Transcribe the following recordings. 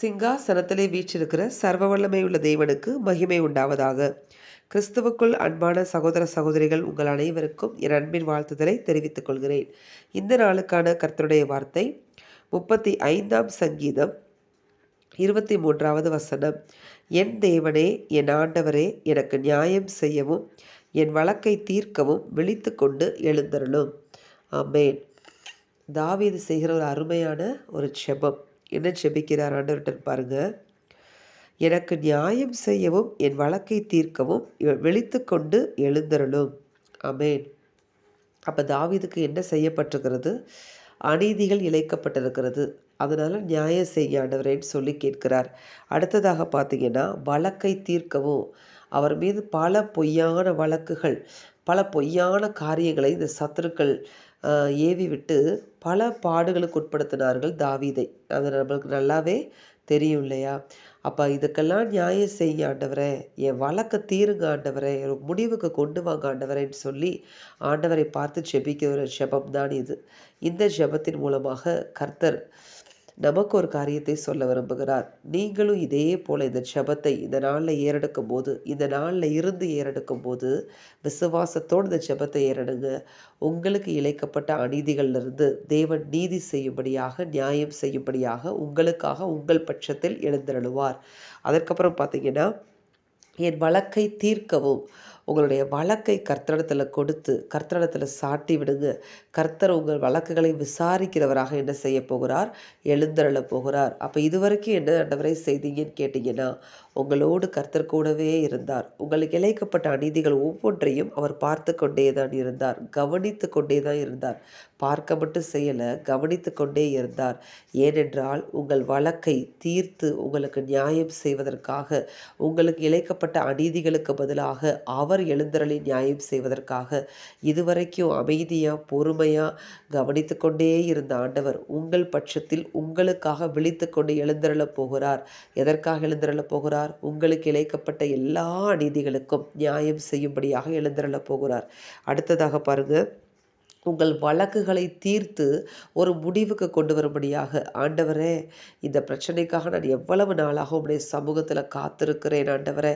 சிங்காசனத்திலே வீற்றிருக்கிற சர்வ வல்லமையுள்ள தேவனுக்கு மகிமை உண்டாவதாக. கிறிஸ்துவுக்குள் அன்பான சகோதர சகோதரிகள் உங்கள் அனைவருக்கும் என் அன்பின் வாழ்த்துதலை தெரிவித்துக் கொள்கிறேன். இந்த நாளுக்கான கர்த்தருடைய வார்த்தை முப்பத்தி ஐந்தாம் சங்கீதம் இருபத்தி மூன்றாவது வசனம். என் தேவனே என் ஆண்டவரே எனக்கு நியாயம் செய்யவும் என் வழக்கை தீர்க்கவும் விழித்து கொண்டு எழுந்தருளும். ஆமேன். தாவீது செய்கிற ஒரு அருமையான ஒரு செபம் என்ன செபிக்கிறார் ஆண்டவர்கிட்ட பாருங்க. எனக்கு நியாயம் செய்யவும் என் வழக்கை தீர்க்கவும் விழித்து கொண்டு எழுந்தருளும். அமேன் அப்போ தாவிதுக்கு என்ன செய்யப்பட்டிருக்கிறது? அநீதிகள் இழைக்கப்பட்டிருக்கிறது. அதனால் நியாயம் செய்ய ஆண்டவரேன்னு சொல்லி கேட்கிறார். அடுத்ததாக பார்த்தீங்கன்னா வழக்கை தீர்க்கவும். அவர் மீது பல பொய்யான வழக்குகள் பல பொய்யான காரியங்களை இந்த சத்துருக்கள் ஏவி விட்டு பல பாடுகளுக்கு உட்படுத்தினார்கள் தாவீதை. அது நம்மளுக்கு நல்லாவே தெரியும் இல்லையா? அப்போ இதுக்கெல்லாம் நியாயம் செய்ய ஆண்டவரே என் வழக்க தீருங்க ஆண்டவரே முடிவுக்கு கொண்டு வாங்க ஆண்டவரேன்னு சொல்லி ஆண்டவரை பார்த்து செபிக்கிற ஒரு ஜெபம் தான் இது. இந்த ஜெபத்தின் மூலமாக கர்த்தர் நமக்கு ஒரு காரியத்தை சொல்ல விரும்புகிறார். நீங்களும் இதே போல இந்த ஜபத்தை இந்த நாளில் ஏறெடுக்கும் போது இந்த நாளில் இருந்து ஏறெடுக்கும் போது விசுவாசத்தோடு இந்த ஜபத்தை ஏறெடுங்க. உங்களுக்கு இழைக்கப்பட்ட அநீதிகளிலிருந்து தேவன் நீதி செய்யும்படியாக நியாயம் செய்யும்படியாக உங்களுக்காக உங்கள் பட்சத்தில் எழுந்திரழுவார் அதற்கப்புறம் பார்த்தீங்கன்னா என் வழக்கை தீர்க்கவும் உங்களுடைய வழக்கை கர்த்தரிடத்தில் கொடுத்து கர்த்தரிடத்தில் சாட்டி விடுங்க. கர்த்தர் உங்கள் வழக்குகளை விசாரிக்கிறவராக என்ன செய்ய போகிறார்? எழுந்தருள போகிறார். அப்போ இதுவரைக்கும் என்ன ஆண்டவரை செய்தீங்கன்னு கேட்டிங்கன்னா உங்களோடு கர்த்தர் கூடவே இருந்தார். உங்களுக்கு இழைக்கப்பட்ட அநீதிகள் ஒவ்வொன்றையும் அவர் பார்த்து கொண்டே தான் இருந்தார். கவனித்து கொண்டே தான் இருந்தார். பார்க்க மட்டும் செய்யலை கவனித்து கொண்டே இருந்தார். ஏனென்றால் உங்கள் வழக்கை தீர்த்து உங்களுக்கு நியாயம் செய்வதற்காக உங்களுக்கு இழைக்கப்பட்ட அநீதிகளுக்கு பதிலாக அவர் எழுந்தரளி நியாயம் செய்வதற்காக இதுவரைக்கும் அமைதியாக பொறுமையாக கவனித்து கொண்டே இருந்த ஆண்டவர் உங்கள் பட்சத்தில் உங்களுக்காக விழித்து கொண்டு எழுந்தருளப் போகிறார். எதற்காக எழுந்தருளப் போகிறார்? போகிறார். உங்களுக்கு இழைக்கப்பட்ட எல்லா அநீதிகளுக்கும் நியாயம் செய்யும்படியாக எழுந்தருளப் போகிறார். அடுத்ததாக பாருங்க. உங்கள் வழக்குகளை தீர்த்து ஒரு முடிவுக்கு கொண்டு வரும்படியாக ஆண்டவரே இந்த பிரச்சனைக்காக நான் எவ்வளவு நாளாக உடைய சமூகத்தில் காத்திருக்கிறேன் ஆண்டவரே.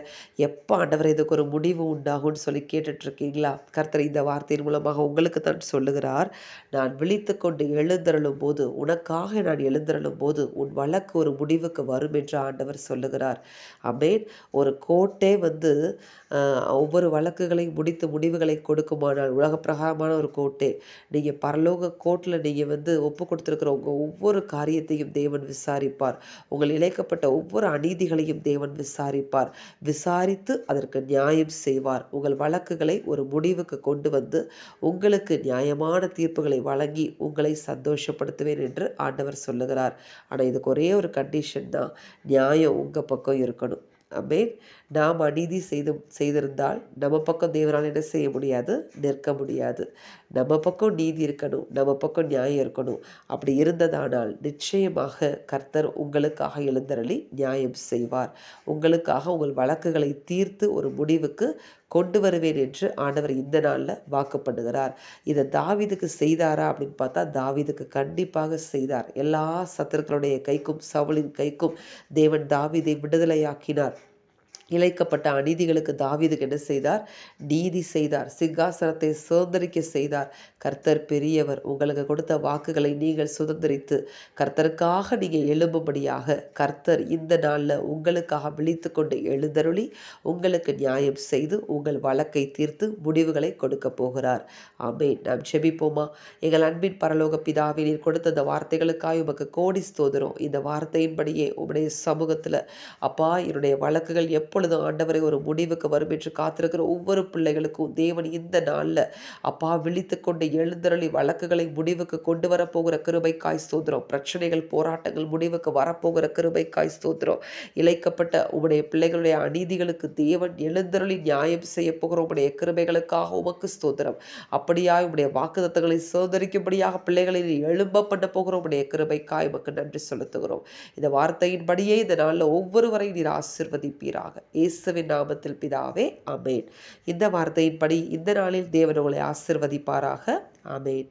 எப்போ ஆண்டவரே இதுக்கு ஒரு முடிவு உண்டாகும்னு சொல்லி கேட்டுட்ருக்கீங்களா? கர்த்தர் இந்த வார்த்தையின் மூலமாக உங்களுக்கு தான் சொல்லுகிறார். நான் விழித்து கொண்டு எழுந்தருளும் போது உனக்காக நான் எழுந்தருளும் போது உன் வழக்கு ஒரு முடிவுக்கு வரும் என்று ஆண்டவர் சொல்லுகிறார். அமேன் ஒரு கோட்டே வந்து ஒவ்வொரு வழக்குகளையும் முடித்து முடிவுகளை கொடுக்குமானால் உலக பிரகாரமான ஒரு கோட்டே. நீங்கள் பரலோக கோர்ட்டில் நீங்கள் வந்து ஒப்பு கொடுத்துருக்கிற உங்கள் ஒவ்வொரு காரியத்தையும் தேவன் விசாரிப்பார். உங்கள் இழைக்கப்பட்ட ஒவ்வொரு அநீதிகளையும் தேவன் விசாரிப்பார். விசாரித்து அதற்கு நியாயம் செய்வார். உங்கள் வழக்குகளை ஒரு முடிவுக்கு கொண்டு வந்து உங்களுக்கு நியாயமான தீர்ப்புகளை வழங்கி உங்களை சந்தோஷப்படுத்துவேன் என்று ஆண்டவர் சொல்லுகிறார். ஆனால் இதுக்கு ஒரே ஒரு கண்டிஷன் தான். நியாயம் உங்கள் பக்கம் இருக்கணும். அமேன் நாம் அநீதி செய்து செய்திருந்தால் நம்ம பக்கம் தேவனால் என்ன செய்ய முடியாது? நிற்க முடியாது. நம்ம பக்கம் நீதி இருக்கணும். நம்ம பக்கம் நியாயம் இருக்கணும். அப்படி இருந்ததானால் நிச்சயமாக கர்த்தர் உங்களுக்காக எழுந்தரளி நியாயம் செய்வார். உங்களுக்காக உங்கள் வழக்குகளை தீர்த்து ஒரு முடிவுக்கு கொண்டு வருவேன் என்று ஆண்டவர் இந்த நாளில் வாக்குப்படுகிறார். இதை தாவிதுக்கு செய்தாரா அப்படின்னு பார்த்தா தாவிதுக்கு கண்டிப்பாக செய்தார். எல்லா சத்துருக்களுடைய கைக்கும் சவுளின் கைக்கும் தேவன் தாவிதை விடுதலையாக்கினார். இழைக்கப்பட்ட அநீதிகளுக்கு தாவீதுக்கு என்ன செய்தார்? நீதி செய்தார். சிங்காசனத்தை சுதந்திரிக்க செய்தார். கர்த்தர் பெரியவர் உங்களுக்கு கொடுத்த வாக்குகளை நீங்கள் சுதந்திரித்து கர்த்தருக்காக நீங்கள் எழும்பும்படியாக கர்த்தர் இந்த நாளில் உங்களுக்காக விழித்து கொண்டு எழுந்தருளி உங்களுக்கு நியாயம் செய்து உங்கள் வழக்கை தீர்த்து முடிவுகளை கொடுக்க போகிறார். ஆமே நாம் செபிப்போமா எங்கள் அன்பின் பரலோக பிதாவை நீர் கொடுத்த இந்த வார்த்தைகளுக்காக உமக்கு கோடி ஸ்தோதரும் இந்த வார்த்தையின்படியே உங்களுடைய சமூகத்தில் அப்பா என்னுடைய வழக்குகள் எப்போ இப்பொழுது ஆண்டவரை ஒரு முடிவுக்கு வரும் என்று காத்திருக்கிற ஒவ்வொரு பிள்ளைகளுக்கும் தேவன் இந்த நாளில் அப்பா விழித்து கொண்டு எழுந்தருளி வழக்குகளை முடிவுக்கு கொண்டு வரப்போகிற கிருபைக்காய் ஸ்தோத்திரம். பிரச்சனைகள் போராட்டங்கள் முடிவுக்கு வரப்போகிற கிருபைக்காய் ஸ்தோத்திரம். இழைக்கப்பட்ட உடைய பிள்ளைகளுடைய அநீதிகளுக்கு தேவன் எழுந்தருளி நியாயம் செய்ய போகிற உடைய கிருபைகளுக்காக உமக்கு ஸ்தோத்திரம். அப்படியா உடைய வாக்குதத்தங்களை சோதரிக்கும்படியாக பிள்ளைகளை எழும்ப பண்ண போகிற உடைய கிருபைக்காய் உமக்கு நன்றி செலுத்துகிறோம். இந்த வார்த்தையின்படியே இந்த நாளில் ஒவ்வொருவரையும் நீர் ஆசிர்வதிப்பீராக. இயேசுவின் நாமத்தில் பிதாவே அமேன் இந்த வார்த்தையின்படி இந்த நாளில் தேவன் உங்களை ஆசிர்வதிப்பாராக. அமேன்